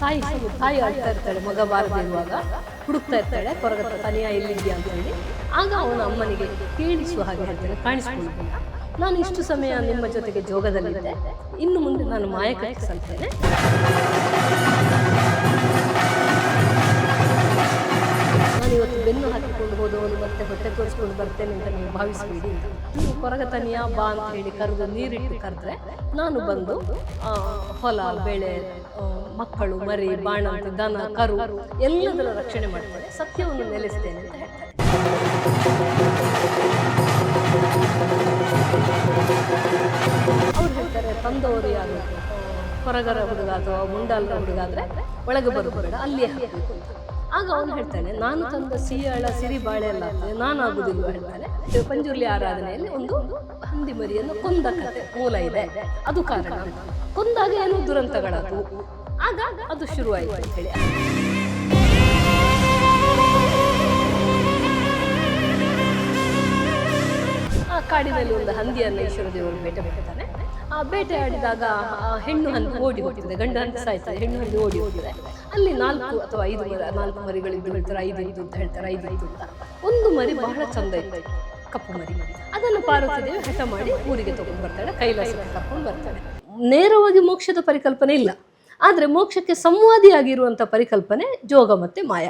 ತಾಯಿ ತಾಯಿ ಆಡ್ತಾ ಇರ್ತಾಳೆ, ಮಗ ಬಾರದೆ ಇರುವಾಗ ಹುಡುಕ್ತಾ ಇರ್ತಾಳೆ ಕೊರಗತ್ತ ತನಿಯ ಎಲ್ಲಿದ್ಯಾ ಅಂತ ಹೇಳಿ ಆಗ ಅವನ ಅಮ್ಮನಿಗೆ ಕೇಳಿಸುವ ಹಾಗೆ ಹೇಳ್ತಾನೆ ಕಾಣಿಸ್ಕೊಂಡು ನಾನು ಇಷ್ಟು ಸಮಯ ನಿಮ್ಮ ಜೊತೆಗೆ ಜೋಗದಲ್ಲಿದ್ದೆ. ಇನ್ನು ಮುಂದೆ ನಾನು ಮಾಯಕಕ್ಕೆ ಸಲ್ತೇನೆ ನಾನು ಇವತ್ತು ಬೆನ್ನು ಹಾಕಿಕೊಂಡು ಹೋದವನು ಮತ್ತೆ ಹೊಟ್ಟೆ ತೋರಿಸ್ಕೊಂಡು ಬರ್ತೇನೆ ಅಂತ ನೀವು ಭಾವಿಸಬೇಡಿ. ನೀವು ಕೊರಗತನಿಯ ಬಾ ಅಂತ ಹೇಳಿ ಕರೆದು ನೀರಿಟ್ಟು ಕರೆದ್ರೆ ನಾನು ಬಂದು ಹೊಲ, ಬೆಳೆ ಮಕ್ಕಳು, ಮರಿ ಬಾಣ ದನ, ಕರು ಎಲ್ಲದರ ರಕ್ಷಣೆ ಮಾಡ್ತೇನೆ ಸತ್ಯವನ್ನು ನೆಲೆಸ್ತೇನೆ ಅಂತ ಹೇಳ್ತಾರೆ. ಅವ್ರು ಹೇಳ್ತಾರೆ, ತಂದವರು ಯಾರು? ಹೊರಗರ ಕೊರಗರ ಹುಡುಗ ಅಥವಾ ಮುಂಡಾಲರ ಹುಡುಗ ಆದ್ರೆ ಒಳಗೆ ಬರಬೇಡ ಅಲ್ಲಿ ಹಾಕಬೇಕು ಆಗ ಅವನು ಹೇಳ್ತಾನೆ, ನಾನು ತಂದ ಸಿಯಾಳ ಸಿರಿ ಬಾಳೆ ಎಲ್ಲ ನಾನು ಆಗುದಿಲ್ಲ ಹೇಳ್ತಾನೆ. ಪಂಜುರ್ಲಿ ಆರಾಧನೆಯಲ್ಲಿ ಒಂದು ಹಂದಿ ಮರಿಯನ್ನು ಕೊಂದ ಕತೆ, ಮೂಲ ಇದೆ. ಅದು ಕಾರಣ. ಕೊಂದಾಗ ಏನು ದುರಂತಗಳಾದವು. ಆಗ ಅದು ಶುರುವಾಯಿತು ಅಂತ ಹೇಳಿ. ಆ ಕಾಡಿನಲ್ಲಿ ಒಂದು ಹಂದಿಯನ್ನು ಈಶ್ವರ ದೇವರು ಆ ಬೇಟೆ ಆಡಿದಾಗ ಹೆಣ್ಣು ಹಂದು ಓಡಿ ಹೋಗ್ತದೆ. ಗಂಡ ಹಂದು ಸಾಯ್ತದೆ ಹೆಣ್ಣು ಹಂದು ಓಡಿ ಹೋಗ್ತದೆ. ಅಲ್ಲಿ ನಾಲ್ಕು ಅಥವಾ ಐದು ಮರಿ, ನಾಲ್ಕು ಮರಿಗಳಿದ್ದು ಹೇಳ್ತಾರೆ. ಐದು ಐದು ಅಂತ ಹೇಳ್ತಾರೆ. ಐದು ಐದು ಅಂತ. ಒಂದು ಮರಿ ಬಹಳ ಚಂದ ಇತ್ತು. ಕಪ್ಪು ಮರಿ. ಅದನ್ನು ಪಾರ್ವತಿದೇವಿ ಹಠ ಮಾಡಿ ಊರಿಗೆ ತಗೊಂಡು ಬರ್ತಾಳೆ. ಕೈಲಾಸಕ್ಕೆ ಕರ್ಕೊಂಡು ಬರ್ತಾಳೆ. ನೇರವಾಗಿ ಮೋಕ್ಷದ ಪರಿಕಲ್ಪನೆ ಇಲ್ಲ. ಆದರೆ ಮೋಕ್ಷಕ್ಕೆ ಸಂವಾದಿಯಾಗಿರುವಂಥ ಪರಿಕಲ್ಪನೆ ಜೋಗ ಮತ್ತು ಮಾಯ.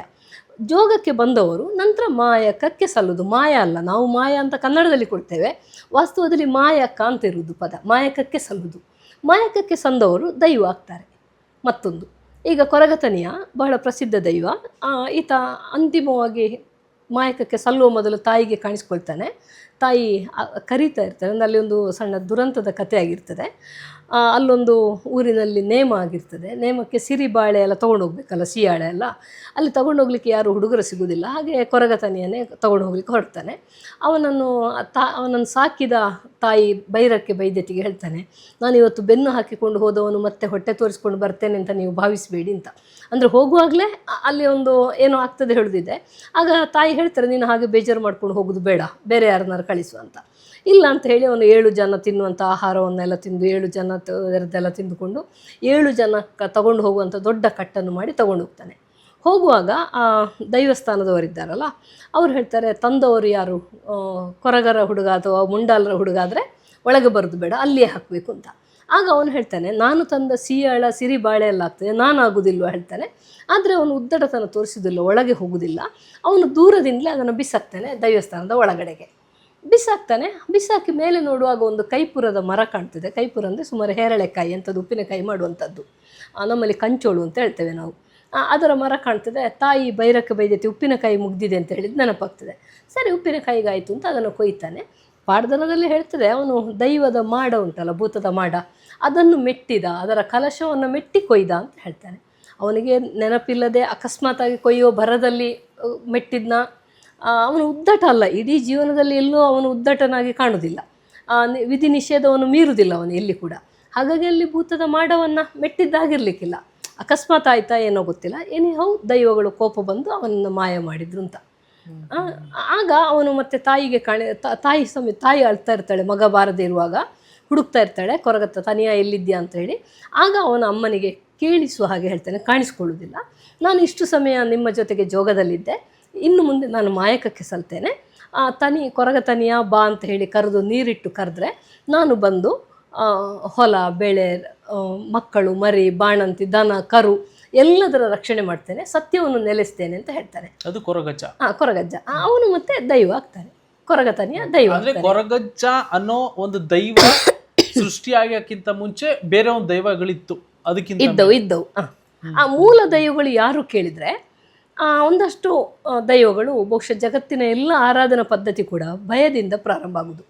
ಜೋಗಕ್ಕೆ ಬಂದವರು ನಂತರ ಮಾಯಕಕ್ಕೆ ಸಲ್ಲುದು. ಮಾಯ ಅಲ್ಲ, ನಾವು ಮಾಯ ಅಂತ ಕನ್ನಡದಲ್ಲಿ ಕೊಡ್ತೇವೆ. ವಾಸ್ತವದಲ್ಲಿ ಮಾಯಕ ಅಂತ ಇರುವುದು ಪದ. ಮಾಯಕಕ್ಕೆ ಸಲ್ಲುದು. ಮಾಯಕಕ್ಕೆ ಸಂದವರು ದೈವ ಆಗ್ತಾರೆ. ಮತ್ತೊಂದು, ಈಗ ಕೊರಗತನಿಯ ಬಹಳ ಪ್ರಸಿದ್ಧ ದೈವ. ಈತ ಅಂತಿಮವಾಗಿ ಮಾಯಕಕ್ಕೆ ಸಲ್ಲುವ ಮೊದಲು ತಾಯಿಗೆ ಕಾಣಿಸ್ಕೊಳ್ತಾನೆ. ತಾಯಿ ಕರೀತಾ ಇರ್ತಾರೆ ಅಂದರೆ ಅಲ್ಲಿ ಒಂದು ಸಣ್ಣ ದುರಂತದ ಕಥೆ ಆಗಿರ್ತದೆ ಅಲ್ಲೊಂದು ಊರಿನಲ್ಲಿ ನೇಮ ಆಗಿರ್ತದೆ. ನೇಮಕ್ಕೆ ಸಿರಿ ಬಾಳೆ ಎಲ್ಲ ತೊಗೊಂಡು ಹೋಗ್ಬೇಕಲ್ಲ, ಸಿಯಾಳೆ ಎಲ್ಲ. ಅಲ್ಲಿ ತಗೊಂಡು ಹೋಗ್ಲಿಕ್ಕೆ ಯಾರು ಹುಡುಗರು ಸಿಗೋದಿಲ್ಲ. ಹಾಗೆ ಕೊರಗತನಿಯನ್ನೇ ತೊಗೊಂಡು ಹೋಗ್ಲಿಕ್ಕೆ ಹೊರಡ್ತಾನೆ. ಅವನನ್ನು, ತಾ, ಅವನನ್ನು ಸಾಕಿದ ತಾಯಿ ಬೈರಕ್ಕೆ ಬೈದ್ಯತಿಗೆ ಹೇಳ್ತಾನೆ, ನಾನು ಇವತ್ತು ಬೆನ್ನು ಹಾಕಿಕೊಂಡು ಹೋದವನು ಮತ್ತೆ ಹೊಟ್ಟೆ ತೋರಿಸ್ಕೊಂಡು ಬರ್ತೇನೆ ಅಂತ ನೀವು ಭಾವಿಸಬೇಡಿ ಅಂತ. ಅಂದರೆ ಹೋಗುವಾಗಲೇ ಅಲ್ಲಿ ಒಂದು ಏನೋ ಆಗ್ತದೆ ಹೇಳುದಿದೆ. ಆಗ ತಾಯಿ ಹೇಳ್ತಾರೆ, ನೀನು ಹಾಗೆ ಬೇಜಾರು ಮಾಡ್ಕೊಂಡು ಹೋಗೋದು ಬೇಡ. ಬೇರೆ ಯಾರನ್ನಾರು ಕಳಿಸು ಅಂತ. ಇಲ್ಲ ಅಂತ ಹೇಳಿ ಅವನು ಏಳು ಜನ ತಿನ್ನುವಂಥ ಆಹಾರವನ್ನೆಲ್ಲ ತಿಂದು ಏಳು ಜನ ಅದರದ್ದೆಲ್ಲ ತಿಂದುಕೊಂಡು ಏಳು ಜನ ಕ ತಗೊಂಡು ಹೋಗುವಂಥ ದೊಡ್ಡ ಕಟ್ಟನ್ನು ಮಾಡಿ ತಗೊಂಡು ಹೋಗ್ತಾನೆ. ಹೋಗುವಾಗ ಆ ದೈವಸ್ಥಾನದವರಿದ್ದಾರಲ್ಲ, ಅವ್ರು ಹೇಳ್ತಾರೆ, ತಂದವರು ಯಾರು? ಕೊರಗರ ಹುಡುಗ ಅಥವಾ ಮುಂಡಾಲರ ಹುಡುಗ ಆದರೆ ಒಳಗೆ ಬರೋದು ಬೇಡ, ಅಲ್ಲಿಯೇ ಹಾಕಬೇಕು ಅಂತ. ಆಗ ಅವನು ಹೇಳ್ತಾನೆ, ನಾನು ತಂದ ಸಿಯಾಳ, ಸಿರಿ ಬಾಳೆ ಎಲ್ಲ ಆಗ್ತದೆ ನಾನು ಆಗುದಿಲ್ವ ಹೇಳ್ತಾನೆ. ಆದರೆ ಅವನು ಉದ್ದಟತನ ತೋರಿಸೋದಿಲ್ಲ, ಒಳಗೆ ಹೋಗುವುದಿಲ್ಲ ಅವನು ದೂರದಿಂದಲೇ ಅದನ್ನು ಬಿಸಾಕ್ತಾನೆ ದೈವಸ್ಥಾನದ ಒಳಗಡೆಗೆ. ಬಿಸಾಕ್ತಾನೆ. ಬಿಸಾಕಿ ಮೇಲೆ ನೋಡುವಾಗ ಒಂದು ಕೈಪುರದ ಮರ ಕಾಣ್ತದೆ. ಕೈಪುರ ಅಂದರೆ ಸುಮಾರು ಹೇರಳೆಕಾಯಿ ಅಂಥದ್ದು ಉಪ್ಪಿನಕಾಯಿ ಮಾಡುವಂಥದ್ದು. ನಮ್ಮಲ್ಲಿ ಕಂಚೋಳು ಅಂತ ಹೇಳ್ತೇವೆ ನಾವು. ಅದರ ಮರ ಕಾಣ್ತದೆ. ತಾಯಿ ಬೈರಕ್ಕೆ ಬೈದೈತಿ ಉಪ್ಪಿನಕಾಯಿ ಮುಗ್ದಿದೆ ಅಂತ ಹೇಳಿದ್ದು ನೆನಪಾಗ್ತದೆ. ಸರಿ, ಉಪ್ಪಿನಕಾಯಿಗಾಯಿತು ಅಂತ ಅದನ್ನು ಕೊಯ್ತಾನೆ. ಪಾಡ್ದನದಲ್ಲಿ ಹೇಳ್ತದೆ, ಅವನು ದೈವದ ಮಾಡ ಉಂಟಲ್ಲ, ಭೂತದ ಮಾಡ. ಅದನ್ನು ಮೆಟ್ಟಿದ, ಅದರ ಕಲಶವನ್ನು ಮೆಟ್ಟಿ ಕೊಯ್ದ ಅಂತ ಹೇಳ್ತಾನೆ. ಅವನಿಗೆ ನೆನಪಿಲ್ಲದೆ ಅಕಸ್ಮಾತಾಗಿ ಕೊಯ್ಯೋ ಭರದಲ್ಲಿ ಮೆಟ್ಟಿದ್ನ ಅವನು ಉದ್ದಟ ಅಲ್ಲ, ಇಡೀ ಜೀವನದಲ್ಲಿ ಎಲ್ಲೂ ಅವನು ಉದ್ದಟನಾಗಿ ಕಾಣುವುದಿಲ್ಲ ವಿಧಿ ನಿಷೇಧವನ್ನು ಮೀರುವುದಿಲ್ಲ ಅವನು ಎಲ್ಲಿ ಕೂಡ. ಹಾಗಾಗಿ ಅಲ್ಲಿ ಭೂತದ ಮಾಡವನ್ನು ಮೆಟ್ಟಿದ್ದಾಗಿರಲಿಕ್ಕಿಲ್ಲ. ಅಕಸ್ಮಾತ್ ಆಯ್ತಾ ಏನೋ ಗೊತ್ತಿಲ್ಲ. ಏನಿಹೌ ದೈವಗಳು ಕೋಪ ಬಂದು ಅವನನ್ನು ಮಾಯ ಮಾಡಿದ್ರು ಅಂತ. ಆಗ ಅವನು ಮತ್ತೆ ತಾಯಿಗೆ ಕಾಣೆ ತಾಯಿ ಸಮಯ ತಾಯಿ ಅಳ್ತಾ ಇರ್ತಾಳೆ, ಮಗ ಬಾರದೇ ಇರುವಾಗ. ಹುಡುಕ್ತಾ ಇರ್ತಾಳೆ, ಕೊರಗತ್ತ ತನಿಯ ಎಲ್ಲಿದ್ಯಾ ಅಂತ ಹೇಳಿ. ಆಗ ಅವನ ಅಮ್ಮನಿಗೆ ಕೇಳಿಸುವ ಹಾಗೆ ಹೇಳ್ತಾನೆ, ಕಾಣಿಸ್ಕೊಳ್ಳೋದಿಲ್ಲ. ನಾನು ಇಷ್ಟು ಸಮಯ ನಿಮ್ಮ ಜೊತೆಗೆ ಜೋಗದಲ್ಲಿದ್ದೆ. ಇನ್ನು ಮುಂದೆ ನಾನು ಮಾಯಕಕ್ಕೆ ಸಲ್ತೇನೆ. ಆ ತನಿ ಕೊರಗ ತನಿಯ ಬಾ ಅಂತ ಹೇಳಿ ಕರೆದು ನೀರಿಟ್ಟು ಕರೆದ್ರೆ ನಾನು ಬಂದು ಆ, ಹೊಲ ಬೆಳೆ ಮಕ್ಕಳು ಮರಿ ಬಾಣಂತಿ ದನ ಕರು ಎಲ್ಲದರ ರಕ್ಷಣೆ ಮಾಡ್ತೇನೆ ಸತ್ಯವನ್ನು ನೆಲೆಸ್ತೇನೆ ಅಂತ ಹೇಳ್ತಾರೆ. ಅದು ಕೊರಗಜ್ಜ. ಆ ಕೊರಗಜ್ಜ. ಅವನು ಮತ್ತೆ ದೈವ ಆಗ್ತಾನೆ. ಕೊರಗತನಿಯ ದೈವ ಅಂದ್ರೆ ಕೊರಗಜ್ಜ ಅನ್ನೋ ಒಂದು ದೈವ ಸೃಷ್ಟಿಯಾಗಕ್ಕಿಂತ ಮುಂಚೆ ಬೇರೆ ಒಂದು ದೈವಗಳಿತ್ತು. ಅದಕ್ಕಿಂತ ಇದ್ದವು ಇದ್ದವು. ಆ. ಮೂಲ ದೈವಗಳು ಯಾರು ಕೇಳಿದ್ರೆ ಒಂದಷ್ಟು ದೈವಗಳು ಬಹುಶಃ ಜಗತ್ತಿನ ಎಲ್ಲ ಆರಾಧನಾ ಪದ್ಧತಿ ಕೂಡ ಭಯದಿಂದ ಪ್ರಾರಂಭ ಆಗುವುದು.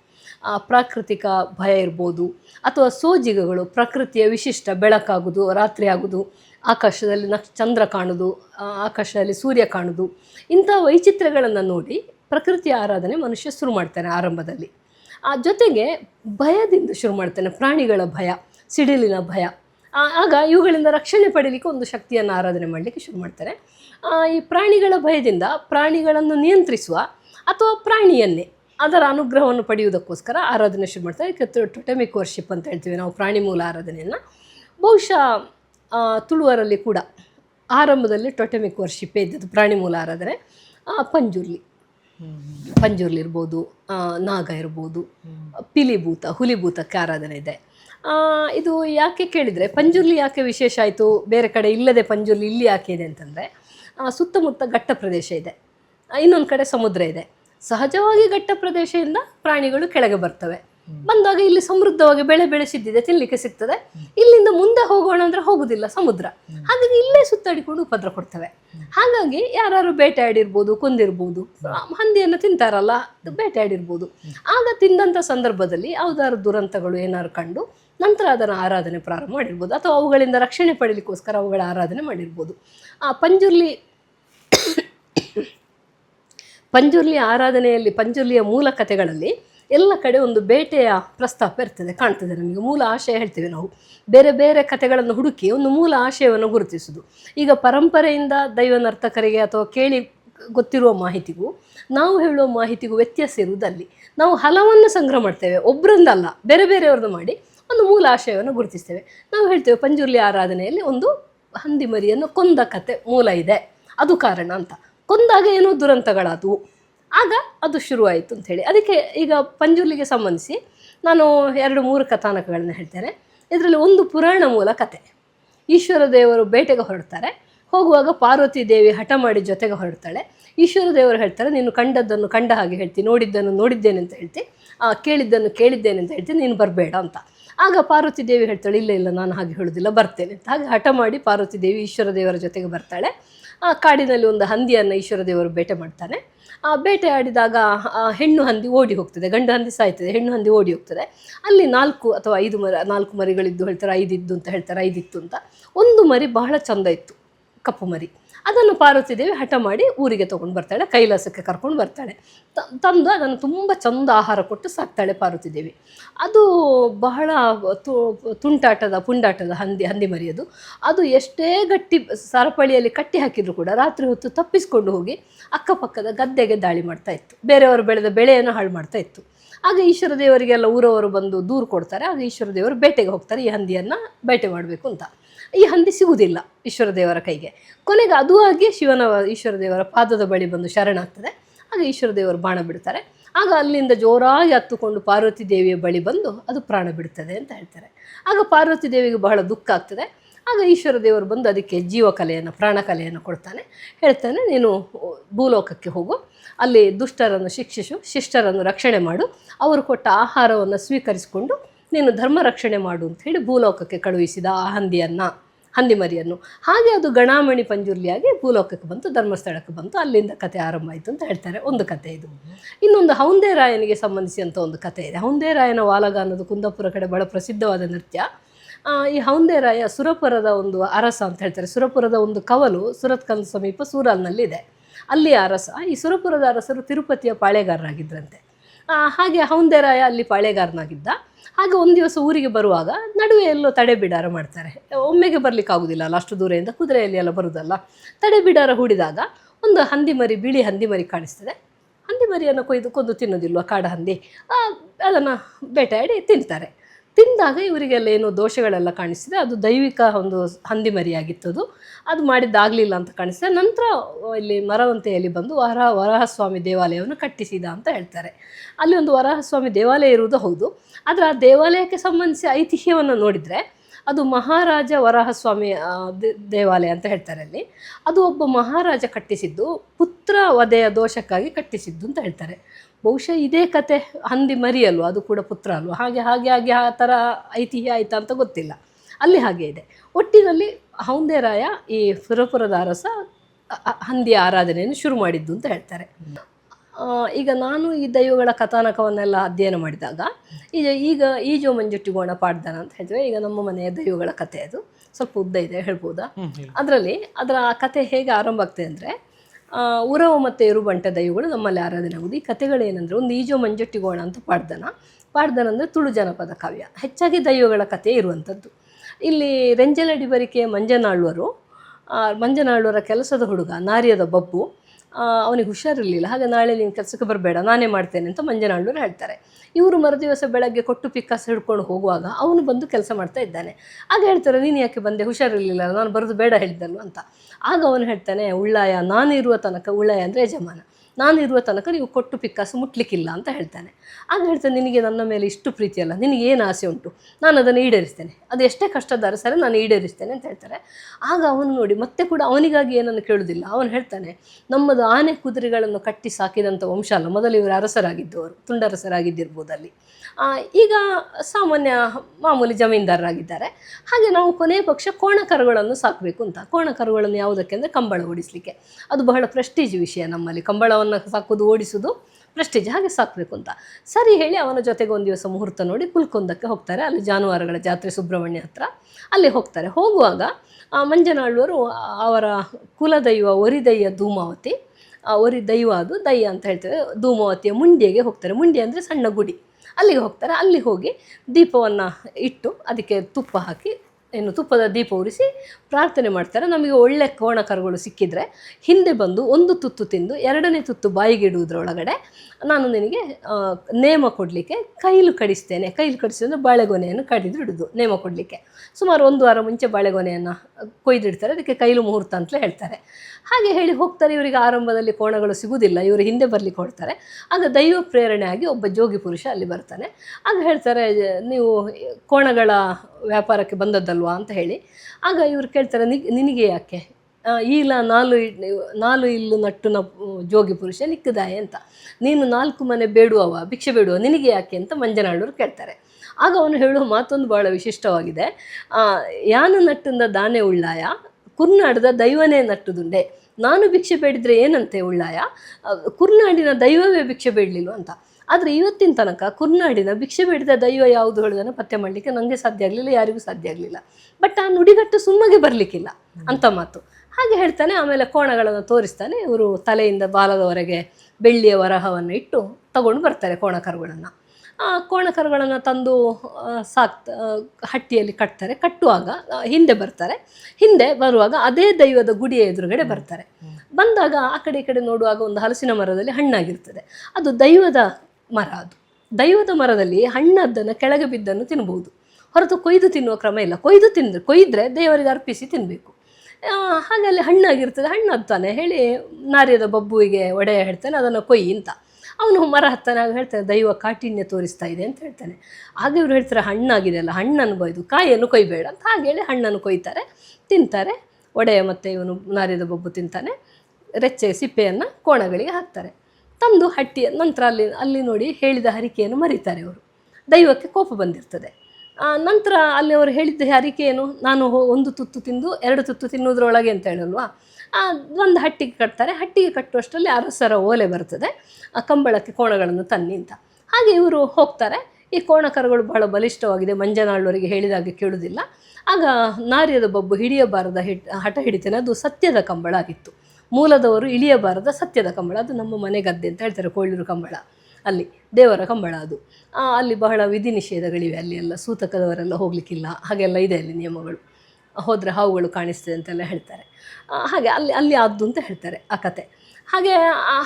ಆ, ಪ್ರಾಕೃತಿಕ ಭಯ ಇರ್ಬೋದು ಅಥವಾ ಸೋಜಿಗಗಳು ಪ್ರಕೃತಿಯ ವಿಶಿಷ್ಟ ಬೆಳಕಾಗೋದು ರಾತ್ರಿ ಆಗುವುದು ಆಕಾಶದಲ್ಲಿ ನಕ್ಷ ಚಂದ್ರ ಕಾಣುವುದು ಆಕಾಶದಲ್ಲಿ ಸೂರ್ಯ ಕಾಣೋದು ಇಂಥ ವೈಚಿತ್ರ್ಯಗಳನ್ನು ನೋಡಿ ಪ್ರಕೃತಿಯ ಆರಾಧನೆ ಮನುಷ್ಯ ಶುರು ಮಾಡ್ತಾನೆ ಆರಂಭದಲ್ಲಿ. ಆ ಜೊತೆಗೆ ಭಯದಿಂದ ಶುರು ಮಾಡ್ತಾನೆ ಪ್ರಾಣಿಗಳ ಭಯ ಸಿಡಿಲಿನ ಭಯ. ಆಗ ಇವುಗಳಿಂದ ರಕ್ಷಣೆ ಪಡೀಲಿಕ್ಕೆ ಒಂದು ಶಕ್ತಿಯನ್ನು ಆರಾಧನೆ ಮಾಡಲಿಕ್ಕೆ ಶುರು ಮಾಡ್ತಾರೆ. ಈ ಪ್ರಾಣಿಗಳ ಭಯದಿಂದ ಪ್ರಾಣಿಗಳನ್ನು ನಿಯಂತ್ರಿಸುವ ಅಥವಾ ಪ್ರಾಣಿಯನ್ನೇ ಅದರ ಅನುಗ್ರಹವನ್ನು ಪಡೆಯುವುದಕ್ಕೋಸ್ಕರ ಆರಾಧನೆ ಶುರು ಮಾಡ್ತಾರೆ. ಟೊಟೆಮಿಕ್ ವರ್ಷಿಪ್ ಅಂತ ಹೇಳ್ತೀವಿ ನಾವು, ಪ್ರಾಣಿ ಮೂಲ ಆರಾಧನೆಯನ್ನು. ಬಹುಶಃ ತುಳುವರಲ್ಲಿ ಕೂಡ ಆರಂಭದಲ್ಲಿ ಟೊಟೆಮಿಕ್ ವರ್ಷಿಪ್ಪೇ ಇದ್ದದ್ದು ಪ್ರಾಣಿ ಮೂಲ ಆರಾಧನೆ. ಪಂಜುರ್ಲಿ. ಪಂಜುರ್ಲಿ ಇರ್ಬೋದು ನಾಗ ಇರ್ಬೋದು ಪಿಲಿಭೂತ ಹುಲಿಭೂತಕ್ಕೆ ಆರಾಧನೆ ಇದೆ. ಇದು ಯಾಕೆ ಕೇಳಿದರೆ ಪಂಜುರ್ಲಿ ಯಾಕೆ ವಿಶೇಷ ಆಯಿತು? ಬೇರೆ ಕಡೆ ಇಲ್ಲದೆ ಪಂಜುರ್ಲಿ ಇಲ್ಲಿ ಯಾಕೆ ಇದೆ ಅಂತಂದರೆ ಸುತ್ತಮುತ್ತ ಘಟ್ಟ ಪ್ರದೇಶ ಇದೆ. ಇನ್ನೊಂದು ಕಡೆ ಸಮುದ್ರ ಇದೆ. ಸಹಜವಾಗಿ ಘಟ್ಟ ಪ್ರದೇಶದಿಂದ ಪ್ರಾಣಿಗಳು ಕೆಳಗೆ ಬರ್ತವೆ. ಬಂದಾಗ ಇಲ್ಲಿ ಸಮೃದ್ಧವಾಗಿ ಬೆಳೆ ಬೆಳೆಸಿದ್ದಿದೆ ತಿನ್ಲಿಕ್ಕೆ ಸಿಗ್ತದೆ. ಇಲ್ಲಿಂದ ಮುಂದೆ ಹೋಗೋಣ ಅಂದ್ರೆ ಹೋಗುದಿಲ್ಲ ಸಮುದ್ರ. ಹಾಗಾಗಿ ಇಲ್ಲೇ ಸುತ್ತಾಡಿಕೊಂಡು ಉಪದ್ರ ಕೊಡ್ತವೆ. ಹಾಗಾಗಿ ಯಾರು ಬೇಟೆಯಾಡಿರ್ಬೋದು ಕೊಂದಿರ್ಬೋದು ಹಂದಿಯನ್ನು ತಿಂತಾರಲ್ಲ ಬೇಟೆಯಾಡಿರ್ಬೋದು ಆಗ ತಿಂದಂಥ ಸಂದರ್ಭದಲ್ಲಿ ಯಾವ್ದಾದ್ರು ದುರಂತಗಳು ಏನಾದ್ರು ಕಂಡು ನಂತರ ಅದನ್ನು ಆರಾಧನೆ ಪ್ರಾರಂಭ ಮಾಡಿರ್ಬೋದು. ಅಥವಾ ಅವುಗಳಿಂದ ರಕ್ಷಣೆ ಪಡೀಲಿಕ್ಕೋಸ್ಕರ ಅವುಗಳ ಆರಾಧನೆ ಮಾಡಿರ್ಬೋದು. ಆ ಪಂಜುರ್ಲಿ ಪಂಜುರ್ಲಿ ಆರಾಧನೆಯಲ್ಲಿ, ಪಂಜುರ್ಲಿಯ ಮೂಲ ಕಥೆಗಳಲ್ಲಿ ಎಲ್ಲ ಕಡೆ ಒಂದು ಬೇಟೆಯ ಪ್ರಸ್ತಾಪ ಇರ್ತದೆ, ಕಾಣ್ತದೆ ನಮಗೆ. ಮೂಲ ಆಶಯ ಹೇಳ್ತೇವೆ ನಾವು. ಬೇರೆ ಬೇರೆ ಕಥೆಗಳನ್ನು ಹುಡುಕಿ ಒಂದು ಮೂಲ ಆಶಯವನ್ನು ಗುರುತಿಸುವುದು. ಈಗ ಪರಂಪರೆಯಿಂದ ದೈವ ನರ್ತಕರಿಗೆ ಅಥವಾ ಕೇಳಿ ಗೊತ್ತಿರುವ ಮಾಹಿತಿಗೂ, ನಾವು ಹೇಳುವ ಮಾಹಿತಿಗೂ ವ್ಯತ್ಯಾಸ ಇರುವುದಲ್ಲಿ ನಾವು ಹಲವನ್ನು ಸಂಗ್ರಹ ಮಾಡ್ತೇವೆ. ಒಬ್ಬರಿಂದಲ್ಲ ಬೇರೆ ಬೇರೆಯವ್ರದ್ದು ಮಾಡಿ ಒಂದು ಮೂಲ ಆಶಯವನ್ನು ಗುರುತಿಸ್ತೇವೆ. ನಾವು ಹೇಳ್ತೇವೆ ಪಂಜುರ್ಲಿ ಆರಾಧನೆಯಲ್ಲಿ ಒಂದು ಹಂದಿ ಮರಿಯನ್ನು ಕೊಂದ ಕತೆ ಮೂಲ ಇದೆ. ಅದು ಕಾರಣ ಅಂತ. ಕೊಂದಾಗ ಏನೋ ದುರಂತಗಳಾದವು. ಆಗ ಅದು ಶುರುವಾಯಿತು ಅಂಥೇಳಿ. ಅದಕ್ಕೆ ಈಗ ಪಂಜುರ್ಲಿಗೆ ಸಂಬಂಧಿಸಿ ನಾನು ಎರಡು ಮೂರು ಕಥಾನಕಗಳನ್ನು ಹೇಳ್ತೇನೆ. ಇದರಲ್ಲಿ ಒಂದು ಪುರಾಣ ಮೂಲ ಕತೆ. ಈಶ್ವರ ದೇವರು ಬೇಟೆಗೆ ಹೊರಡ್ತಾರೆ. ಹೋಗುವಾಗ ಪಾರ್ವತಿ ದೇವಿ ಹಠ ಮಾಡಿ ಜೊತೆಗೆ ಹೊರಡ್ತಾಳೆ. ಈಶ್ವರ ದೇವರು ಹೇಳ್ತಾರೆ, ನೀನು ಕಂಡದ್ದನ್ನು ಕಂಡ ಹಾಗೆ ಹೇಳ್ತಿ, ನೋಡಿದ್ದನ್ನು ನೋಡಿದ್ದೇನೆ ಅಂತ ಹೇಳ್ತಿ. ಕೇಳಿದ್ದನ್ನು ಕೇಳಿದ್ದೇನೆ ಅಂತ ಹೇಳ್ತಿ, ನೀನು ಬರಬೇಡ ಅಂತ. ಆಗ ಪಾರ್ವತಿ ದೇವಿ ಹೇಳ್ತಾಳೆ, ಇಲ್ಲ ಇಲ್ಲ, ನಾನು ಹಾಗೆ ಹೇಳೋದಿಲ್ಲ, ಬರ್ತೇನೆ. ಅಂತ ಹಾಗೆ ಹಠ ಮಾಡಿ ಪಾರ್ವತಿ ದೇವಿ ಈಶ್ವರ ದೇವರ ಜೊತೆಗೆ ಬರ್ತಾಳೆ. ಆ ಕಾಡಿನಲ್ಲಿ ಒಂದು ಹಂದಿಯನ್ನು ಈಶ್ವರ ದೇವರು ಬೇಟೆ ಮಾಡ್ತಾನೆ. ಆ ಬೇಟೆ ಆಡಿದಾಗ ಹೆಣ್ಣು ಹಂದಿ ಓಡಿ ಹೋಗ್ತದೆ, ಗಂಡು ಹಂದಿ ಸಾಯ್ತದೆ, ಹೆಣ್ಣು ಹಂದಿ ಓಡಿ ಹೋಗ್ತದೆ. ಅಲ್ಲಿ ನಾಲ್ಕು ಅಥವಾ ಐದು ಮರ, ನಾಲ್ಕು ಮರಿಗಳಿದ್ದು ಹೇಳ್ತಾರೆ, ಐದಿದ್ದು ಅಂತ ಹೇಳ್ತಾರೆ, ಐದಿತ್ತು ಅಂತ. ಒಂದು ಮರಿ ಬಹಳ ಚಂದ ಇತ್ತು, ಕಪ್ಪು ಮರಿ. ಅದನ್ನು ಪಾರ್ವತಿ ದೇವಿ ಹಠ ಮಾಡಿ ಊರಿಗೆ ತೊಗೊಂಡು ಬರ್ತಾಳೆ, ಕೈಲಾಸಕ್ಕೆ ಕರ್ಕೊಂಡು ಬರ್ತಾಳೆ. ತಂದು ಅದನ್ನು ತುಂಬ ಚಂದ ಆಹಾರ ಕೊಟ್ಟು ಸಾಕ್ತಾಳೆ ಪಾರ್ವತಿ ದೇವಿ ಅದು ಬಹಳ ತುಂಟಾಟದ, ಪುಂಡಾಟದ ಹಂದಿ ಹಂದಿ ಮರಿಯದು. ಅದು ಎಷ್ಟೇ ಗಟ್ಟಿ ಸರಪಳಿಯಲ್ಲಿ ಕಟ್ಟಿ ಹಾಕಿದ್ರು ಕೂಡ ರಾತ್ರಿ ಹೊತ್ತು ತಪ್ಪಿಸ್ಕೊಂಡು ಹೋಗಿ ಅಕ್ಕಪಕ್ಕದ ಗದ್ದೆಗೆ ದಾಳಿ ಮಾಡ್ತಾ ಇತ್ತು. ಬೇರೆಯವರು ಬೆಳೆದ ಬೆಳೆಯನ್ನು ಹಾಳು ಮಾಡ್ತಾ ಇತ್ತು. ಆಗ ಈಶ್ವರ ದೇವರಿಗೆಲ್ಲ ಊರವರು ಬಂದು ದೂರು ಕೊಡ್ತಾರೆ, ಆಗ ಈಶ್ವರ ದೇವರು ಬೇಟೆಗೆ ಹೋಗ್ತಾರೆ, ಈ ಹಂದಿಯನ್ನು ಬೇಟೆ ಮಾಡಬೇಕು ಅಂತ. ಈ ಹಂದಿ ಸಿಗುವುದಿಲ್ಲ ಈಶ್ವರ ದೇವರ ಕೈಗೆ. ಕೊನೆಗೆ ಅದು ಆಗಿ ಶಿವನ ಈಶ್ವರ ದೇವರ ಪಾದದ ಬಳಿ ಬಂದು ಶರಣಾಗ್ತದೆ. ಆಗ ಈಶ್ವರ ದೇವರು ಬಾಣ ಬಿಡ್ತಾರೆ. ಆಗ ಅಲ್ಲಿಂದ ಜೋರಾಗಿ ಹತ್ತುಕೊಂಡು ಪಾರ್ವತಿ ದೇವಿಯ ಬಳಿ ಬಂದು ಅದು ಪ್ರಾಣ ಬಿಡುತ್ತದೆ ಅಂತ ಹೇಳ್ತಾರೆ. ಆಗ ಪಾರ್ವತಿ ದೇವಿಗೆ ಬಹಳ ದುಃಖ ಆಗ್ತದೆ. ಆಗ ಈಶ್ವರ ದೇವರು ಬಂದು ಅದಕ್ಕೆ ಜೀವಕಲೆಯನ್ನು, ಪ್ರಾಣಕಲೆಯನ್ನು ಕೊಡ್ತಾನೆ. ಹೇಳ್ತಾನೆ, ನೀನು ಭೂಲೋಕಕ್ಕೆ ಹೋಗು. ಅಲ್ಲಿ ದುಷ್ಟರನ್ನು ಶಿಕ್ಷಿಸು, ಶಿಷ್ಟರನ್ನು ರಕ್ಷಣೆ ಮಾಡು. ಅವರು ಕೊಟ್ಟ ಆಹಾರವನ್ನು ಸ್ವೀಕರಿಸಿಕೊಂಡು ನೀನು ಧರ್ಮ ರಕ್ಷಣೆ ಮಾಡು ಅಂತ ಹೇಳಿ ಭೂಲೋಕಕ್ಕೆ ಕಳುಹಿಸಿದ ಆ ಹಂದಿಯನ್ನು, ಹಂದಿ ಮರಿಯನ್ನು. ಹಾಗೆ ಅದು ಗಣಾಮಣಿ ಪಂಜುರ್ಲಿಯಾಗಿ ಭೂಲೋಕಕ್ಕೆ ಬಂತು, ಧರ್ಮಸ್ಥಳಕ್ಕೆ ಬಂತು. ಅಲ್ಲಿಂದ ಕತೆ ಆರಂಭ ಆಯಿತು ಅಂತ ಹೇಳ್ತಾರೆ. ಒಂದು ಕತೆ ಇದು. ಇನ್ನೊಂದು ಹೌಂದೇ ರಾಯನಿಗೆ ಸಂಬಂಧಿಸಿದಂಥ ಒಂದು ಕತೆ ಇದೆ. ಹೌಂದೇ ರಾಯನ ವಾಲಗ ಅನ್ನೋದು ಕುಂದಾಪುರ ಕಡೆ ಬಹಳ ಪ್ರಸಿದ್ಧವಾದ ನೃತ್ಯ. ಈ ಈ ಹೌಂದೇರಾಯ ಸುರಪುರದ ಒಂದು ಅರಸ ಅಂತ ಹೇಳ್ತಾರೆ. ಸುರಪುರದ ಒಂದು ಕವಲು ಸುರತ್ಕಲ್ ಸಮೀಪ ಸೂರಾಲ್ನಲ್ಲಿದೆ ಅಲ್ಲಿ ಅರಸ, ಈ ಸುರಪುರದ ಅರಸರು ತಿರುಪತಿಯ ಪಾಳೆಗಾರರಾಗಿದ್ದರಂತೆ ಹಾಗೆ ಹೌಂದೇರಾಯ ಅಲ್ಲಿ ಪಾಳೆಗಾರನಾಗಿದ್ದ. ಹಾಗೆ ಒಂದು ದಿವಸ ಊರಿಗೆ ಬರುವಾಗ ನಡುವೆ ಎಲ್ಲೋ ತಡೆ ಬಿಡಾರ ಮಾಡ್ತಾರೆ. ಒಮ್ಮೆಗೆ ಬರ್ಲಿಕ್ಕೆ ಆಗುದಿಲ್ಲ ಅಲ್ಲ, ಅಷ್ಟು ದೂರದಿಂದ ಕುದುರೆಯಲ್ಲಿ ಎಲ್ಲ ಬರುದಲ್ಲ. ತಡೆ ಬಿಡಾರ ಹೂಡಿದಾಗ ಒಂದು ಹಂದಿ ಮರಿ, ಬಿಳಿ ಹಂದಿ ಮರಿ ಕಾಣಿಸ್ತದೆ. ಹಂದಿ ಮರಿಯನ್ನು ಕೊಯ್ದು ಕೊಂದು ತಿನ್ನೋದಿಲ್ವ ಕಾಡ ಹಂದಿ? ಅದನ್ನು ಬೇಟೆಯಾಡಿ ತಿಂತಾರೆ. ತಿಂದಾಗ ಇವರಿಗೆಲ್ಲ ಏನು ದೋಷಗಳೆಲ್ಲ ಕಾಣಿಸಿದೆ ಅದು ದೈವಿಕ ಒಂದು ಹಂದಿ ಮರಿಯಾಗಿತ್ತದು ಅದು ಮಾಡಿದ್ದಾಗಲಿಲ್ಲ ಅಂತ ಕಾಣಿಸಿದೆ ನಂತರ ಇಲ್ಲಿ ಮರವಂತೆಯಲ್ಲಿ ಬಂದು ವರಹ ವರಹಸ್ವಾಮಿ ದೇವಾಲಯವನ್ನು ಕಟ್ಟಿಸಿದ ಅಂತ ಹೇಳ್ತಾರೆ. ಅಲ್ಲಿ ಒಂದು ವರಹಸ್ವಾಮಿ ದೇವಾಲಯ ಇರುವುದು ಹೌದು. ಆದರೆ ಆ ದೇವಾಲಯಕ್ಕೆ ಸಂಬಂಧಿಸಿ ಐತಿಹ್ಯವನ್ನು ನೋಡಿದರೆ ಅದು ಮಹಾರಾಜ ವರಹಸ್ವಾಮಿ ದೇವಾಲಯ ಅಂತ ಹೇಳ್ತಾರೆ ಅಲ್ಲಿ. ಅದು ಒಬ್ಬ ಮಹಾರಾಜ ಕಟ್ಟಿಸಿದ್ದು, ಪುತ್ರ ವಧೆಯ ದೋಷಕ್ಕಾಗಿ ಕಟ್ಟಿಸಿದ್ದು ಅಂತ ಹೇಳ್ತಾರೆ. ಬಹುಶಃ ಇದೇ ಕತೆ ಹಂದಿ ಮರಿ ಅಲ್ವ ಅದು ಕೂಡ ಪುತ್ರ ಅಲ್ವ? ಹಾಗೆ ಹಾಗೆ ಹಾಗೆ ಆ ಥರ ಐತಿಹ್ಯ ಆಯ್ತಾ ಅಂತ ಗೊತ್ತಿಲ್ಲ. ಅಲ್ಲಿ ಹಾಗೆ ಇದೆ. ಒಟ್ಟಿನಲ್ಲಿ ಹೌಂದೇರಾಯ ಈ ಸುರಪುರದ ಅರಸ ಹಂದಿಯ ಆರಾಧನೆಯನ್ನು ಶುರು ಮಾಡಿದ್ದು ಅಂತ ಹೇಳ್ತಾರೆ. ಈಗ ನಾನು ಈ ದೈವಗಳ ಕಥಾನಕವನ್ನೆಲ್ಲ ಅಧ್ಯಯನ ಮಾಡಿದಾಗ ಈಗ ಈಗ ಈಜೋ ಮಂಜುಟ್ಟಿಗೋಣ ಪಾಡ್ದಾನ ಅಂತ ಹೇಳಿದ್ರೆ ಈಗ ನಮ್ಮ ಮನೆಯ ದೈವಗಳ ಕಥೆ ಅದು. ಸ್ವಲ್ಪ ಉದ್ದ ಇದೆ ಹೇಳ್ಬೋದಾ? ಅದರಲ್ಲಿ ಅದರ ಆ ಕಥೆ ಹೇಗೆ ಆರಂಭ ಆಗ್ತದೆ ಅಂದರೆ ಉರವ ಮತ್ತು ಎರುಬಂಟ ದೈವಗಳು ನಮ್ಮಲ್ಲಿ ಆರಾಧನೆ ಆಗುವುದು. ಈ ಕಥೆಗಳೇನೆಂದರೆ ಒಂದು ಈಜೋ ಮಂಜಟ್ಟಿಗೋಣ ಅಂತ ಪಾಡ್ದನ. ಪಾಡ್ದನ ಅಂದರೆ ತುಳು ಜನಪದ ಕಾವ್ಯ. ಹೆಚ್ಚಾಗಿ ದೈವಗಳ ಕಥೆ ಇರುವಂಥದ್ದು. ಇಲ್ಲಿ ರೆಂಜಲಡಿಬರಿಕೆಯ ಮಂಜನಾಳ್ವರು ಆ, ಮಂಜನಾಳ್ವರ ಕೆಲಸದ ಹುಡುಗ ನಾರ್ಯದ ಬಬ್ಬು ಅವನಿಗೆ ಹುಷಾರಿರಲಿಲ್ಲ. ಹಾಗೆ ನಾಳೆ ನೀನು ಕೆಲಸಕ್ಕೆ ಬರಬೇಡ, ನಾನೇ ಮಾಡ್ತೇನೆ ಅಂತ ಮಂಜನಾಳ್ನೂರು ಹೇಳ್ತಾರೆ. ಇವರು ಮರುದಿವಸ ಬೆಳಗ್ಗೆ ಕೊಟ್ಟು ಪಿಕ್ಕಾಸು ಹಿಡ್ಕೊಂಡು ಹೋಗುವಾಗ ಅವನು ಬಂದು ಕೆಲಸ ಮಾಡ್ತಾ ಇದ್ದಾನೆ. ಆಗ ಹೇಳ್ತಾರೆ, ನೀನು ಯಾಕೆ ಬಂದೆ? ಹುಷಾರಿರಲಿಲ್ಲ, ನಾನು ಬರೋದು ಬೇಡ ಹೇಳಿದ್ದಲ್ವ ಅಂತ. ಆಗ ಅವನು ಹೇಳ್ತಾನೆ, ಉಳ್ಳಾಯ, ನಾನಿರುವ ತನಕ ಉಳ್ಳಾಯ ಅಂದರೆ ಯಜಮಾನ. ನಾನಿರುವ ತನಕ ನೀವು ಕೊಟ್ಟು ಪಿಕ್ಕಾಸು ಮುಟ್ಲಿಕ್ಕಿಲ್ಲ ಅಂತ ಹೇಳ್ತಾನೆ. ಆಗ ಹೇಳ್ತಾನೆ, ನಿನಗೆ ನನ್ನ ಮೇಲೆ ಇಷ್ಟು ಪ್ರೀತಿ ಅಲ್ಲ ನಿನಗೆ ಏನು ಆಸೆ ಉಂಟು? ನಾನು ಅದನ್ನು ಈಡೇರಿಸ್ತೇನೆ. ಅದು ಎಷ್ಟೇ ಕಷ್ಟದಾರ ಸರಿ ನಾನು ಈಡೇರಿಸ್ತೇನೆ ಅಂತ ಹೇಳ್ತಾರೆ. ಆಗ ಅವನು ನೋಡಿ, ಮತ್ತೆ ಕೂಡ ಅವನಿಗಾಗಿ ಏನನ್ನು ಕೇಳುವುದಿಲ್ಲ ಅವನು ಹೇಳ್ತಾನೆ, ನಮ್ಮದು ಆನೆ ಕುದುರೆಗಳನ್ನು ಕಟ್ಟಿ ಸಾಕಿದಂಥ ವಂಶ ಅಲ್ಲ. ಮೊದಲು ಇವರು ಅರಸರಾಗಿದ್ದವರು, ತುಂಡರಸರಾಗಿದ್ದಿರ್ಬೋದು ಅಲ್ಲಿ. ಈಗ ಸಾಮಾನ್ಯ ಮಾಮೂಲಿ ಜಮೀನ್ದಾರರಾಗಿದ್ದಾರೆ. ಹಾಗೆ ನಾವು ಕೊನೆಯ ಪಕ್ಷ ಕೋಣಕರುಗಳನ್ನು ಸಾಕಬೇಕು ಅಂತ. ಕೋಣಕರುಗಳನ್ನು ಯಾವುದಕ್ಕೆ ಅಂದರೆ ಕಂಬಳ ಓಡಿಸಲಿಕ್ಕೆ. ಅದು ಬಹಳ ಪ್ರೆಸ್ಟೀಜ್ ವಿಷಯ ನಮ್ಮಲ್ಲಿ. ಕಂಬಳವನ್ನು ಸಾಕೋದು, ಓಡಿಸೋದು ಪ್ರೆಸ್ಟೀಜ್ ಹಾಗೆ ಸಾಕಬೇಕು ಅಂತ. ಸರಿ ಹೇಳಿ ಅವನ ಜೊತೆಗೆ ಒಂದು ದಿವಸ ಮುಹೂರ್ತ ನೋಡಿ ಕುಲ್ಕೊಂದಕ್ಕೆ ಹೋಗ್ತಾರೆ. ಅಲ್ಲಿ ಜಾನುವಾರುಗಳ ಜಾತ್ರೆ, ಸುಬ್ರಹ್ಮಣ್ಯ ಹತ್ರ. ಅಲ್ಲಿ ಹೋಗ್ತಾರೆ. ಹೋಗುವಾಗ ಮಂಜನಾಳ್ವರು ಅವರ ಕುಲದೈವ ಒರಿದೈಯ ಧೂಮಾವತಿ ಒರಿ ದೈವ ಅದು ದಯ್ಯ ಅಂತ ಹೇಳ್ತೇವೆ. ಧೂಮಾವತಿಯ ಮುಂಡಿಯಗೆ ಹೋಗ್ತಾರೆ. ಮುಂಡಿ ಅಂದರೆ ಸಣ್ಣ ಗುಡಿ. ಅಲ್ಲಿಗೆ ಹೋಗ್ತಾರೆ. ಅಲ್ಲಿ ಹೋಗಿ ದೀಪವನ್ನು ಇಟ್ಟು ಅದಕ್ಕೆ ತುಪ್ಪ ಹಾಕಿ ಏನು ತುಪ್ಪದ ದೀಪ ಉರಿಸಿ ಪ್ರಾರ್ಥನೆ ಮಾಡ್ತಾರೆ. ನಮಗೆ ಒಳ್ಳೆ ಕೋಣಕರುಗಳು ಸಿಕ್ಕಿದರೆ ಹಿಂದೆ ಬಂದು ಒಂದು ತುತ್ತು ತಿಂದು ಎರಡನೇ ತುತ್ತು ಬಾಯಿಗೆ ಇಡುವುದರೊಳಗಡೆ ನಾನು ನಿನಗೆ ನೇಮ ಕೊಡಲಿಕ್ಕೆ ಕೈಲು ಕಡಿಸ್ತೇನೆ. ಕೈಲು ಕಡಿಸಿ ಅಂದರೆ ಬಾಳೆಗೊನೆಯನ್ನು ಕಡಿದು ಇಡೋದು, ನೇಮ ಕೊಡಲಿಕ್ಕೆ. ಸುಮಾರು ಒಂದು ವಾರ ಮುಂಚೆ ಬಾಳೆಗೊನೆಯನ್ನು ಕೊಯ್ದಿಡ್ತಾರೆ. ಅದಕ್ಕೆ ಕೈಲು ಮುಹೂರ್ತ ಅಂತಲೇ ಹೇಳ್ತಾರೆ. ಹಾಗೆ ಹೇಳಿ ಹೋಗ್ತಾರೆ. ಇವರಿಗೆ ಆರಂಭದಲ್ಲಿ ಕೋಣಗಳು ಸಿಗುವುದಿಲ್ಲ ಇವರು ಹಿಂದೆ ಬರಲಿಕ್ಕೆ ಹೊರಡ್ತಾರೆ. ಆಗ ದೈವ ಪ್ರೇರಣೆ ಆಗಿ ಒಬ್ಬ ಜೋಗಿ ಪುರುಷ ಅಲ್ಲಿ ಬರ್ತಾನೆ. ಆಗ ಹೇಳ್ತಾರೆ, ನೀವು ಕೋಣಗಳ ವ್ಯಾಪಾರಕ್ಕೆ ಬಂದದ್ದಲ್ವಾ? ಅಂತ ಹೇಳಿ. ಆಗ ಇವ್ರು ಕೇಳ್ತಾರೆ "ನಿ- ನಿನಗೆ ಯಾಕೆ? ಈಲ ನಾಲು ನಾಲು ಇಲ್ಲು ನಟ್ಟುನ ಜೋಗಿ ಪುರುಷ ನಿಕ್ಕದಾಯ ಅಂತ. ನೀನು ನಾಲ್ಕು ಮನೆ ಬೇಡುವವ, ಭಿಕ್ಷೆ ಬೇಡುವ, ನಿನಗೆ ಯಾಕೆ? ಅಂತ ಮಂಜನಾಳೂರು ಕೇಳ್ತಾರೆ. ಆಗ ಅವನು ಹೇಳುವ ಮಾತೊಂದು ಬಹಳ ವಿಶಿಷ್ಟವಾಗಿದೆ. ಯಾನ ನಟ್ಟಿಂದ ದಾನೆ ಉಳ್ಳಾಯ? ಕುರ್ನಾಡದ ದೈವನೇ ನಟ್ಟುದುಂಡೆ. ನಾನು ಭಿಕ್ಷೆ ಬೇಡಿದ್ರೆ ಏನಂತೆ ಉಳ್ಳಾಯ? ಕುರ್ನಾಡಿನ ದೈವವೇ ಭಿಕ್ಷೆ ಬೇಡಲಿಲ್ಲ ಅಂತ. ಆದರೆ ಇವತ್ತಿನ ತನಕ ಕುರ್ನಾಡಿನ ಭಿಕ್ಷೆ ಬೇಡಿದ ದೈವ ಯಾವುದು ಹೇಳೋದನ್ನು ಪತ್ತೆ ಮಾಡಲಿಕ್ಕೆ ನನಗೆ ಸಾಧ್ಯ ಆಗಲಿಲ್ಲ, ಯಾರಿಗೂ ಸಾಧ್ಯ ಆಗಲಿಲ್ಲ. ಬಟ್ ಆ ನುಡಿಗಟ್ಟು ಸುಮ್ಮಗೆ ಬರಲಿಕ್ಕಿಲ್ಲ ಅಂತ ಮಾತು. ಹಾಗೆ ಹೇಳ್ತಾನೆ, ಆಮೇಲೆ ಕೋಣಗಳನ್ನು ತೋರಿಸ್ತಾನೆ, ಇವರು ತಲೆಯಿಂದ ಬಾಲದವರೆಗೆ ಬೆಳ್ಳಿಯ ವರಹವನ್ನು ಇಟ್ಟು ತಗೊಂಡು ಬರ್ತಾರೆ ಕೋಣಕರುಗಳನ್ನು. ಆ ಕೋಣಕರುಗಳನ್ನು ತಂದು ಸಾಕ್ ಹಟ್ಟಿಯಲ್ಲಿ ಕಟ್ತಾರೆ. ಕಟ್ಟುವಾಗ ಹಿಂದೆ ಬರ್ತಾರೆ. ಹಿಂದೆ ಬರುವಾಗ ಅದೇ ದೈವದ ಗುಡಿಯ ಎದುರುಗಡೆ ಬರ್ತಾರೆ. ಬಂದಾಗ ಆ ಕಡೆ ಈ ಕಡೆ ನೋಡುವಾಗ ಒಂದು ಹಲಸಿನ ಮರದಲ್ಲಿ ಹಣ್ಣಾಗಿರ್ತದೆ. ಅದು ದೈವದ ಮರ ಅದು. ದೈವದ ಮರದಲ್ಲಿ ಹಣ್ಣದ್ದನ್ನು ಕೆಳಗೆ ಬಿದ್ದನ್ನು ತಿನ್ಬೋದು ಹೊರತು ಕೊಯ್ದು ತಿನ್ನುವ ಕ್ರಮ ಇಲ್ಲ. ಕೊಯ್ದು ತಿಂದರೆ, ಕೊಯ್ದರೆ ದೇವರಿಗೆ ಅರ್ಪಿಸಿ ತಿನ್ನಬೇಕು ಹಾಗೆ ಅಲ್ಲಿ ಹಣ್ಣಾಗಿರ್ತದೆ ಹಣ್ಣು ಹತ್ತಾನೆ ಹೇಳಿ ನಾರ್ಯದ ಬಬ್ಬುವಿಗೆ ಒಡೆಯ ಹೇಳ್ತಾನೆ, ಅದನ್ನು ಕೊಯ್ ಅಂತ. ಅವನು ಮರ ಹತ್ತಾನೆ ಆಗ ಹೇಳ್ತಾನೆ, ದೈವ ಕಾಠಿಣ್ಯ ತೋರಿಸ್ತಾ ಇದೆ ಅಂತ ಹೇಳ್ತಾನೆ. ಆಗ ಇವರು ಹೇಳ್ತಾರೆ, ಹಣ್ಣಾಗಿದೆ ಅಲ್ಲ, ಹಣ್ಣನ್ನು ಬೈದು ಕಾಯಿಯನ್ನು ಕೊಯ್ಬೇಡ ಅಂತ ಹಾಗೆ ಹೇಳಿ ಹಣ್ಣನ್ನು ಕೊಯ್ತಾರೆ, ತಿಂತಾರೆ. ಒಡೆಯ ಮತ್ತು ಇವನು ನಾರ್ಯದ ಬಬ್ಬು ತಿಂತಾನೆ. ರೆಚ್ಚೆ ಸಿಪ್ಪೆಯನ್ನು ಕೋಣಗಳಿಗೆ ಹಾಕ್ತಾರೆ. ತಂದು ಹಟ್ಟಿಯ ನಂತರ ಅಲ್ಲಿ ಅಲ್ಲಿ ನೋಡಿ ಹೇಳಿದ ಹರಿಕೆಯನ್ನು ಮರೀತಾರೆ ಅವರು ದೈವಕ್ಕೆ ಕೋಪ ಬಂದಿರ್ತದೆ. ನಂತರ ಅಲ್ಲಿ ಅವರು ಹೇಳಿದ್ದ ಹರಿಕೆಯನ್ನು ನಾನು ಒಂದು ತುತ್ತು ತಿಂದು ಎರಡು ತುತ್ತು ತಿನ್ನೋದ್ರೊಳಗೆ ಅಂತ ಹೇಳಲ್ವಾ? ಒಂದು ಹಟ್ಟಿಗೆ ಕಟ್ತಾರೆ. ಹಟ್ಟಿಗೆ ಕಟ್ಟುವಷ್ಟರಲ್ಲಿ ಅರಸರ ಓಲೆ ಬರ್ತದೆ. ಆ, ಕಂಬಳಕ್ಕೆ ಕೋಣಗಳನ್ನು ತನ್ನಿ ಅಂತ. ಹಾಗೆ ಇವರು ಹೋಗ್ತಾರೆ. ಈ ಕೋಣಕರಗಳು ಬಹಳ ಬಲಿಷ್ಠವಾಗಿದೆ. ಮಂಜನಾಳವರಿಗೆ ಹೇಳಿದಾಗ ಕೇಳುವುದಿಲ್ಲ. ಆಗ ನಾರ್ಯದ ಬೊಬ್ಬು ಹಿಡಿಯಬಾರದ ಹಿಟ್, ಹಠ ಹಿಡಿತೇನೆ. ಅದು ಸತ್ಯದ ಕಂಬಳ ಆಗಿತ್ತು ಮೂಲದವರು ಇಳಿಯಬಾರದ ಸತ್ಯದ ಕಂಬಳ. ಅದು ನಮ್ಮ ಮನೆ ಗದ್ದೆ ಅಂತ ಹೇಳ್ತಾರೆ ಕೋಳೂರು ಕಂಬಳ. ಅಲ್ಲಿ ದೇವರ ಕಂಬಳ ಅದು. ಅಲ್ಲಿ ಬಹಳ ವಿಧಿ ನಿಷೇಧಗಳಿವೆ ಅಲ್ಲಿ ಎಲ್ಲ. ಸೂತಕದವರೆಲ್ಲ ಹೋಗಲಿಕ್ಕಿಲ್ಲ. ಹಾಗೆಲ್ಲ ಇದೆ ಅಲ್ಲಿ ನಿಯಮಗಳು. ಹೋದರೆ ಹಾವುಗಳು ಕಾಣಿಸ್ತದೆ ಅಂತೆಲ್ಲ ಹೇಳ್ತಾರೆ. ಹಾಗೆ ಅಲ್ಲಿ ಅಲ್ಲಿ ಆದ್ದು ಅಂತ ಹೇಳ್ತಾರೆ ಆ ಕತೆ. ಹಾಗೆ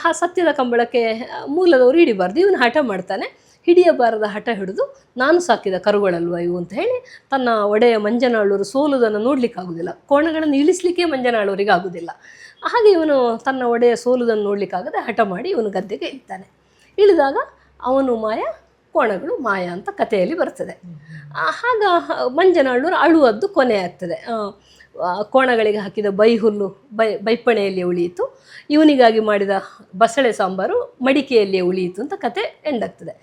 ಆ ಸತ್ಯದ ಕಂಬಳಕ್ಕೆ ಮೂಲದವರು ಹಿಡಿಬಾರ್ದು ಇವನು ಹಠ ಮಾಡ್ತಾನೆ. ಹಿಡಿಯಬಾರದ ಹಠ ಹಿಡಿದು ನಾನು ಸಾಕಿದ ಕರುಗಳಲ್ವ ಇವು ಅಂತ ಹೇಳಿ ತನ್ನ ಒಡೆಯ ಮಂಜನಾಳೂರು ಸೋಲುವುದನ್ನು ನೋಡಲಿಕ್ಕಾಗೋದಿಲ್ಲ ಕೋಣಗಳನ್ನು ಇಳಿಸಲಿಕ್ಕೆ ಮಂಜನಾಳೂರಿಗೆ ಆಗೋದಿಲ್ಲ. ಹಾಗೆ ಇವನು ತನ್ನ ಒಡೆಯ ಸೋಲುದನ್ನು ನೋಡಲಿಕ್ಕಾಗದೆ ಹಠ ಮಾಡಿ ಇವನು ಗದ್ದೆಗೆ ಇಳ್ತಾನೆ ಇಳಿದಾಗ ಅವನು ಮಾಯ, ಕೋಣಗಳು ಮಾಯ ಅಂತ ಕಥೆಯಲ್ಲಿ ಬರ್ತದೆ. ಆಗ ಮಂಜನಾಳೂರು ಅಳುವದ್ದು ಕೊನೆ ಆಗ್ತದೆ. ಕೋಣಗಳಿಗೆ ಹಾಕಿದ ಬೈಹುಲ್ಲು ಬೈ, ಬೈಪಣೆಯಲ್ಲಿ ಉಳಿಯಿತು. ಇವನಿಗಾಗಿ ಮಾಡಿದ ಬಸಳೆ ಸಾಂಬಾರು ಮಡಿಕೆಯಲ್ಲಿಯೇ ಉಳಿಯಿತು ಅಂತ ಕತೆ ಎಂಡಾಗ್ತದೆ.